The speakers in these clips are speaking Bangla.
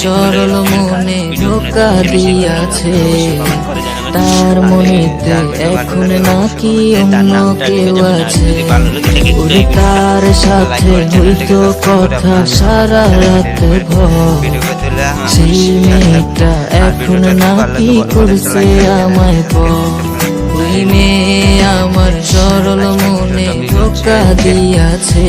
সরল মনে ধোকা দিয়াছে। তার মনেতে এখন নাকি অন্য কেউ আছে। ওরে তার সাথে হইতো কথা সারা রাত ভর। সেই মেয়েটা এখন নাকি করছে আমায় পর। মেয়ে আমার সরল মনে ধোকা দিয়াছে।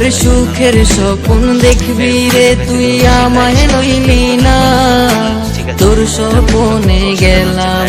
ওরে সুখের স্বপ্ন দেখবি রে তুই আমায় লইলি না। তোর স্বপনে তোরে